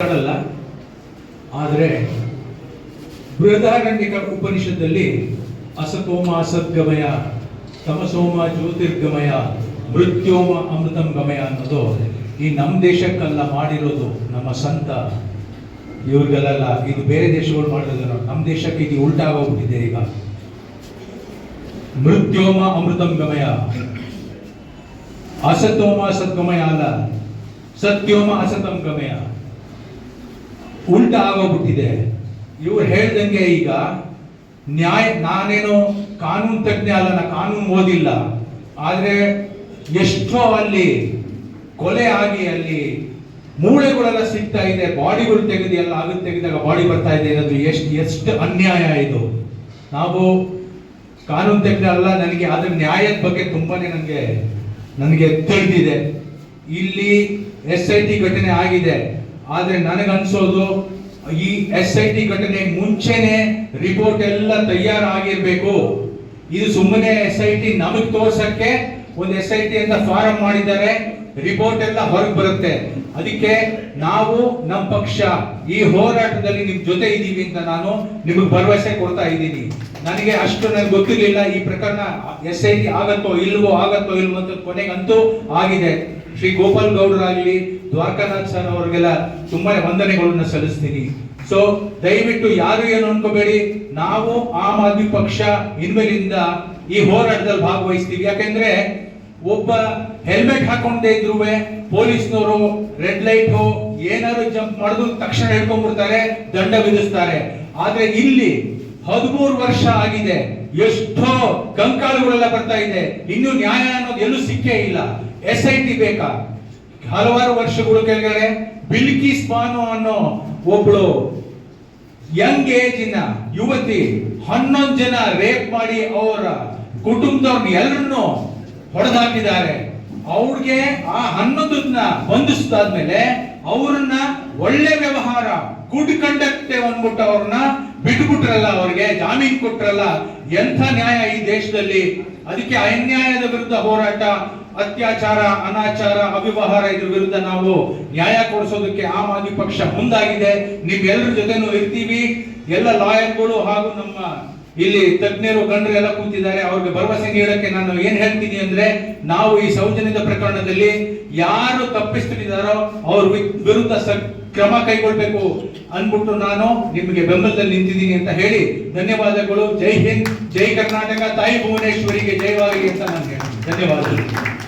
ಮಾತಾಡಲ್ಲ ಆದರೆ ಬೃಹದಾರಣ್ಯಕ ಉಪನಿಷತ್ತಲ್ಲಿ ಅಸತೋಮ ಅಸದ್ಗಮಯ, ತಮಸೋಮ, ಜ್ಯೋತಿರ್ಗಮಯ, ಮೃತ್ಯೋಮ ಅಮೃತಂ ಗಮಯ ಅನ್ನೋದು ಈ ನಮ್ಮ ದೇಶಕ್ಕೆಲ್ಲ ಮಾಡಿರೋದು ನಮ್ಮ ಸಂತ. ಇವ್ರಿಗೆಲ್ಲ ಇದು ಬೇರೆ ದೇಶಗಳು ಮಾಡಿರೋದು ನಮ್ಮ ದೇಶಕ್ಕೆ ಇದು ಉಲ್ಟಾಗೋಗ್ಬಿಟ್ಟಿದೆ ಈಗ. ಮೃತ್ಯೋಮ ಅಮೃತಂ ಗಮಯ ಅಸತೋಮ, ಅಸದ್ಗಮಯ ಅಲ್ಲ. ಸತ್ಯೋಮ ಅಸತಂ ಗಮಯ ಉಲ್ಟಾ ಆಗೋಗ್ಬಿಟ್ಟಿದೆ ಇವ್ರು ಹೇಳ್ದಂಗೆ ಈಗ ನ್ಯಾಯ, ನಾನೇನು ಕಾನೂನು ತಜ್ಞ ಅಲ್ಲ, ನಾ ಕಾನೂನು ಓದಿಲ್ಲ. ಆದರೆ ಎಷ್ಟೋ ಅಲ್ಲಿ ಕೊಲೆ ಆಗಿ ಅಲ್ಲಿ ಮೂಳೆಗಳೆಲ್ಲ ಸಿಗ್ತಾ ಇದೆ, ಬಾಡಿಗಳು ತೆಗೆದು ಎಲ್ಲ ಆಗುತ್ತೆ ತೆಗೆದಾಗ ಬಾಡಿ ಬರ್ತಾ ಇದೆ ಅನ್ನೋದು ಎಷ್ಟು ಎಷ್ಟು ಅನ್ಯಾಯ ಇದು. ನಾವು ಕಾನೂನು ತಜ್ಞ ಅಲ್ಲ, ನನಗೆ ಆದರೆ ನ್ಯಾಯದ ಬಗ್ಗೆ ತುಂಬಾನೇ ನನಗೆ ನನಗೆ ತಿಳಿದಿದೆ. ಇಲ್ಲಿ ಎಸ್ ಐ ಟಿ ಘಟನೆ ಆಗಿದೆ. ಆದ್ರೆ ನನಗನ್ಸೋದು ಈ ಎಸ್ ಐ ಟಿ ಘಟನೆ ಮುಂಚೆನೆ ರಿಪೋರ್ಟ್ ಎಲ್ಲ ತಯಾರಾಗಿರ್ಬೇಕು. ಇದು ಸುಮ್ಮನೆ ಎಸ್ ಐ ಟಿ ನಮಗ್ ತೋರ್ಸಕ್ಕೆ ಒಂದು ಎಸ್ ಐ ಟಿ ಅಂತ ಫಾರಂ ಮಾಡಿದ್ದಾರೆ ರಿಪೋರ್ಟ್ ಎಲ್ಲ ಹೊರಗೆ ಬರುತ್ತೆ. ಅದಕ್ಕೆ ನಾವು ನಮ್ಮ ಪಕ್ಷ, ಈ ಹೋರಾಟದಲ್ಲಿ ನಿಮ್ ಜೊತೆ ಇದ್ದೀವಿ ಅಂತ ನಾನು ನಿಮಗೆ ಭರವಸೆ ಕೊಡ್ತಾ ಇದ್ದೀನಿ. ನನಗೆ ಅಷ್ಟು ನನಗೆ ಗೊತ್ತಿರಲಿಲ್ಲ ಈ ಪ್ರಕರಣ ಎಸ್ ಐ ಟಿ ಆಗತ್ತೋ ಇಲ್ವೋ ಆಗತ್ತೋ ಇಲ್ವೋ ಅಂತ ಕೊನೆಗಂತೂ ಆಗಿದೆ. ಶ್ರೀ ಗೋಪಾಲ್ ಗೌಡರಾಗ್ಲಿ, ದ್ವಾರಕಾನಾಥ್ ಸರ್ ಅವರಿಗೆಲ್ಲ ತುಂಬಾ ವಂದನೆಗಳನ್ನ ಸಲ್ಲಿಸ್ತೀನಿ. ಸೊ ದಯವಿಟ್ಟು ಯಾರು ಏನು ಅನ್ಕೋಬೇಡಿ, ನಾವು ಆಮ್ ಆದ್ಮಿ ಪಕ್ಷ ಇನ್ಮೇಲಿಂದ ಈ ಹೋರಾಟದಲ್ಲಿ ಭಾಗವಹಿಸ್ತೀವಿ. ಯಾಕೆಂದ್ರೆ ಒಬ್ಬ ಹೆಲ್ಮೆಟ್ ಹಾಕೊಂಡೇ ಇದ್ರು ಪೊಲೀಸ್ನವರು ರೆಡ್ ಲೈಟ್ ಏನಾದ್ರು ಜಂಪ್ ಮಾಡಿದ್ರು ತಕ್ಷಣ ಹಿಡ್ಕೊಂಡ್ಬಿಡ್ತಾರೆ ದಂಡ ವಿಧಿಸ್ತಾರೆ. ಆದ್ರೆ ಇಲ್ಲಿ ಹದಿಮೂರು ವರ್ಷ ಆಗಿದೆ. ಎಷ್ಟೋ ಕಂಕಾಲುಗಳೆಲ್ಲ ಬರ್ತಾ ಇದೆ. ಇನ್ನು ನ್ಯಾಯ ಅನ್ನೋದು ಎಲ್ಲೂ ಸಿಕ್ಕೇ ಇಲ್ಲ. ಎಸ್ ಐ ಟಿ ಬೇಕಾ? ಹಲವಾರು ವರ್ಷಗಳು ಕೆಳಗಡೆ ಬಿಲ್ಕಿ ಬಾನು ಅನ್ನೋ ಒಬ್ಳು ಯಂಗ್ ಏಜಿನ ಯುವತಿ, ಹನ್ನೊಂದು ಜನ ರೇಪ್ ಮಾಡಿ ಅವರ ಕುಟುಂಬದವ್ರನ್ನ ಎಲ್ಲರನ್ನು ಹೊಡೆದಾಕಿದ್ದಾರೆ. ಅವ್ರಿಗೆ ಆ ಹನ್ನೊಂದನ್ನ ಬಂಧಿಸಿದಾದ್ಮೇಲೆ ಅವ್ರನ್ನ ಒಳ್ಳೆ ವ್ಯವಹಾರ ಗುಡ್ ಕಂಡಕ್ಟ್ ಅಂದ್ಬಿಟ್ಟು ಅವ್ರನ್ನ ಬಿಟ್ಬಿಟ್ರಲ್ಲ ಅವ್ರಿಗೆ, ಜಾಮೀನು ಕೊಟ್ರಲ್ಲ, ಎಂಥ ನ್ಯಾಯ ಈ ದೇಶದಲ್ಲಿ? ಅದಕ್ಕೆ ಅನ್ಯಾಯದ ವಿರುದ್ಧ ಹೋರಾಟ, ಅತ್ಯಾಚಾರ, ಅನಾಚಾರ, ಅವ್ಯವಹಾರ ಇದ್ರ ವಿರುದ್ಧ ನಾವು ನ್ಯಾಯ ಕೊಡಿಸೋದಕ್ಕೆ ಆಮ್ ಆದ್ಮಿ ಪಕ್ಷ ಮುಂದಾಗಿದೆ. ನಿಮ್ಮೆಲ್ಲರ ಜೊತೆನೂ ಇರ್ತೀವಿ. ಎಲ್ಲ ಲಾಯರ್ಗಳು ಹಾಗೂ ನಮ್ಮ ಇಲ್ಲಿ ತಜ್ಞರು ಗಂಡರು ಎಲ್ಲ ಕೂತಿದ್ದಾರೆ. ಅವ್ರಿಗೆ ಭರವಸೆ ನೀಡಕ್ಕೆ ನಾನು ಏನ್ ಹೇಳ್ತೀನಿ ಅಂದ್ರೆ, ನಾವು ಈ ಸೌಜನ್ಯದ ಪ್ರಕರಣದಲ್ಲಿ ಯಾರು ತಪ್ಪಿಸ್ತಿದ್ದಾರೋ ಅವ್ರ ವಿರುದ್ಧ ಕ್ರಮ ಕೈಗೊಳ್ಬೇಕು ಅನ್ಬಿಟ್ಟು ನಾನು ನಿಮಗೆ ಬೆಂಬಲದಲ್ಲಿ ನಿಂತಿದ್ದೀನಿ ಅಂತ ಹೇಳಿ ಧನ್ಯವಾದಗಳು. ಜೈ ಹಿಂದ್, ಜೈ ಕರ್ನಾಟಕ, ತಾಯಿ ಭುವನೇಶ್ವರಿಗೆ ಜಯವಾಗಲಿ ಅಂತ ನಾನು ಹೇಳ್ತೀನಿ. ಧನ್ಯವಾದಗಳು.